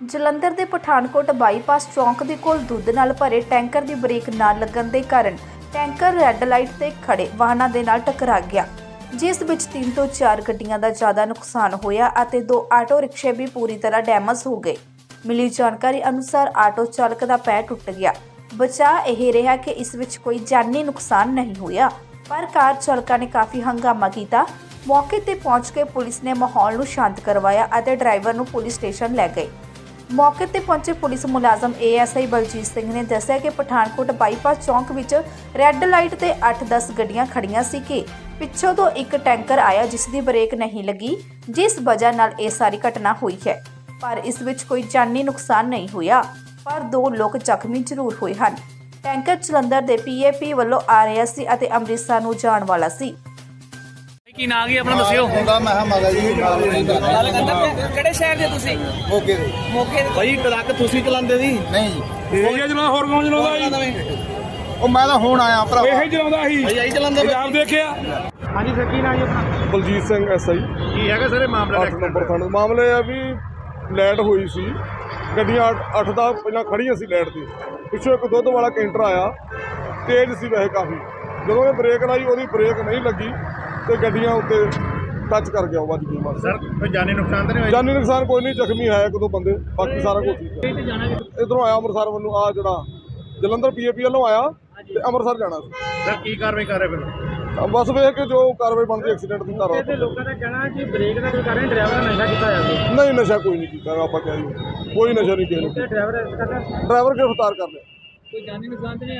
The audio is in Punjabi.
ਜਲੰਧਰ ਦੇ ਪਠਾਨਕੋਟ ਬਾਈਪਾਸ ਚੌਂਕ ਦੇ ਕੋਲ ਦੁੱਧ ਨਾਲ ਭਰੇ ਟੈਂਕਰ ਦੀ ਬ੍ਰੇਕ ਨਾ ਲੱਗਣ ਦੇ ਕਾਰਨ ਟੈਂਕਰ ਰੈੱਡ ਲਾਈਟ ਤੇ ਖੜੇ ਵਾਹਨਾਂ ਦੇ ਨਾਲ ਟਕਰਾ ਗਿਆ, ਜਿਸ ਵਿੱਚ ਤਿੰਨ ਤੋਂ ਚਾਰ ਗੱਡੀਆਂ ਦਾ ਜ਼ਿਆਦਾ ਨੁਕਸਾਨ ਹੋਇਆ ਅਤੇ ਦੋ ਆਟੋ ਰਿਕਸ਼ੇ ਵੀ ਪੂਰੀ ਤਰ੍ਹਾਂ ਡੈਮੇਜ ਹੋ ਗਏ। ਮਿਲੀ ਜਾਣਕਾਰੀ ਅਨੁਸਾਰ ਆਟੋ ਚਾਲਕ ਦਾ ਪੈਰ ਟੁੱਟ ਗਿਆ। ਬਚਾ ਇਹ ਰਿਹਾ ਕਿ ਇਸ ਵਿੱਚ ਕੋਈ ਜਾਨੀ ਨੁਕਸਾਨ ਨਹੀਂ ਹੋਇਆ, ਪਰ ਕਾਰ ਚਾਲਕਾਂ ਨੇ ਕਾਫੀ ਹੰਗਾਮਾ ਕੀਤਾ। ਮੌਕੇ ਤੇ ਪਹੁੰਚ ਕੇ ਪੁਲਿਸ ਨੇ ਮਾਹੌਲ ਨੂੰ ਸ਼ਾਂਤ ਕਰਵਾਇਆ ਅਤੇ ਡਰਾਈਵਰ ਨੂੰ ਪੁਲਿਸ ਸਟੇਸ਼ਨ ਲੈ ਗਏ। ਮੌਕੇ ਤੇ ਪਹੁੰਚੇ ਪੁਲਿਸ ਮੁਲਾਜ਼ਮ ਏਐਸਆਈ ਬਲਜੀਤ ਸਿੰਘ ਨੇ ਦੱਸਿਆ ਕਿ ਪਠਾਨਕੋਟ ਬਾਈਪਾਸ ਚੌਂਕ ਵਿੱਚ ਰੈੱਡ ਲਾਈਟ ਤੇ 8-10 ਗੱਡੀਆਂ ਖੜੀਆਂ ਸੀ ਕਿ ਪਿੱਛੋਂ ਤੋਂ ਇੱਕ ਟੈਂਕਰ ਆਇਆ ਜਿਸ ਦੀ ਬ੍ਰੇਕ ਨਹੀਂ ਲੱਗੀ ਜਿਸ ਵਜ੍ਹਾ ਨਾਲ ਇਹ ਸਾਰੀ ਘਟਨਾ ਹੋਈ ਹੈ। ਪਰ ਇਸ ਵਿੱਚ ਕੋਈ ਜਾਨੀ ਨੁਕਸਾਨ ਨਹੀਂ ਹੋਇਆ ਪਰ ਦੋ ਲੋਕ ਜ਼ਖਮੀ ਜ਼ਰੂਰ ਹੋਏ ਹਨ। ਟੈਂਕਰ ਜਲੰਧਰ ਦੇ ਪੀਏਪੀ ਵੱਲੋਂ ਆ ਰਿਹਾ ਸੀ ਅਤੇ ਅੰਮ੍ਰਿਤਸਰ ਨੂੰ ਜਾਣ ਵਾਲਾ ਸੀ। ਕੀ ਨਾਂ ਕੀ ਆਪਣਾ ਦੱਸਿਓ। ਹੁੰਦਾ ਮੈਂ ਮਗਾ ਜੀ। ਨਾਲ ਨਹੀਂ ਕਰਦਾ ਗੱਲ ਕਰਦਾ ਕਿਹੜੇ ਸ਼ਹਿਰ ਦੇ ਤੁਸੀਂ? ਮੋਕੇ ਦੇ। ਮੌਕੇ ਤੇ ਭਾਈ ਟਰੱਕ ਤੁਸੀਂ ਚਲਾਉਂਦੇ ਸੀ? ਨਹੀਂ। ਜੀ ਇਹ ਚਲਾਉਂਦਾ ਹੋਰ ਕੌਣ ਚਲਾਉਂਦਾ ਜੀ ਉਹ ਮੈਂ ਤਾਂ ਹੁਣ ਆਇਆ ਭਰਾ। ਇਹ ਹੀ ਚਲਾਉਂਦਾ ਸੀ। ਭਾਈ ਆਈ ਚਲਾਉਂਦੇ? ਪੰਜਾਬ ਦੇਖਿਆ। ਹਾਂਜੀ ਸਰ ਕੀ ਨਾਂ ਜੀ ਆਪਣਾ? ਬਲਜੀਤ ਸਿੰਘ ਐਸਆਈ ਕੀ ਹੈਗਾ ਸਰ ਇਹ ਮਾਮਲਾ 8 ਨੰਬਰ ਥਾਣੇ। ਮਾਮਲੇ ਆ ਵੀ ਲੈਟ ਹੋਈ ਸੀ। ਗੱਡੀਆਂ 8 ਦਾ ਪਹਿਲਾਂ ਖੜੀਆਂ ਸੀ ਲੈਟ ਤੇ। ਪਿੱਛੋਂ ਇੱਕ ਦੁੱਧ ਵਾਲਾ ਕੈਂਟਰ ਆਇਆ। ਤੇਜ਼ ਸੀ ਵੈਸੇ ਕਾਫੀ। ਜਦੋਂ ਇਹ ਬ੍ਰੇਕ ਲਾਈ ਉਹਦੀ ਬ੍ਰੇਕ ਨਹੀਂ ਲੱਗੀ ਤੇ ਗੱਡੀਆਂ ਉੱਤੇ ਟੱਚ ਕਰ ਗਿਆ ਉਹ ਵੱਜ ਗਈ ਬਸ। ਸਰ ਕੋਈ ਜਾਨੀ ਨੁਕਸਾਨ ਤਾਂ ਨਹੀਂ ਹੋਇਆ ਜਾਨੀ ਨੁਕਸਾਨ ਕੋਈ ਨਹੀਂ ਜ਼ਖਮੀ ਹੈ ਇੱਕ ਦੋ ਬੰਦੇ ਬਾਕੀ ਸਾਰਾ ਕੁਝ ਠੀਕ ਹੈ। ਇਧਰੋਂ ਆਇਆ ਅੰਮ੍ਰਿਤਸਰ ਵੱਲੋਂ ਆ ਜਿਹੜਾ ਜਲੰਧਰ ਪੀਏਪੀ ਵੱਲੋਂ ਆਇਆ ਤੇ ਅੰਮ੍ਰਿਤਸਰ ਜਾਣਾ ਸੀ। ਸਰ ਕੀ ਕਾਰਵਾਈ ਕਰ ਰਹੇ ਫਿਰ? ਤਾਂ ਬਸ ਵੇਖ ਕੇ ਜੋ ਕਾਰਵਾਈ ਬਣਦੀ ਐਕਸੀਡੈਂਟ ਦੀ ਧਾਰਾ ਤੇ ਲੋਕਾਂ ਦਾ ਕਹਿਣਾ ਕਿ ਬ੍ਰੇਕ ਦਾ ਕੋਈ ਕਾਰਨ ਡਰਾਈਵਰ ਨੇ ਨਸ਼ਾ ਕੀਤਾ ਜਾਂਦਾ ਨਹੀਂ ਨਸ਼ਾ ਕੋਈ ਨਹੀਂ ਕੀਤਾ ਆਪਾਂ ਕਹਿ ਕੋਈ ਨਸ਼ਾ ਨਹੀਂ ਕੀਤਾ ਡਰਾਈਵਰ ਕਰਦਾ ਡਰਾਈਵਰ ਗ੍ਰਿਫਤਾਰ ਕਰ ਲਿਆ। ਕੋਈ ਜਾਨੀ ਨੁਕਸਾਨ ਤੇ ਨਹੀਂ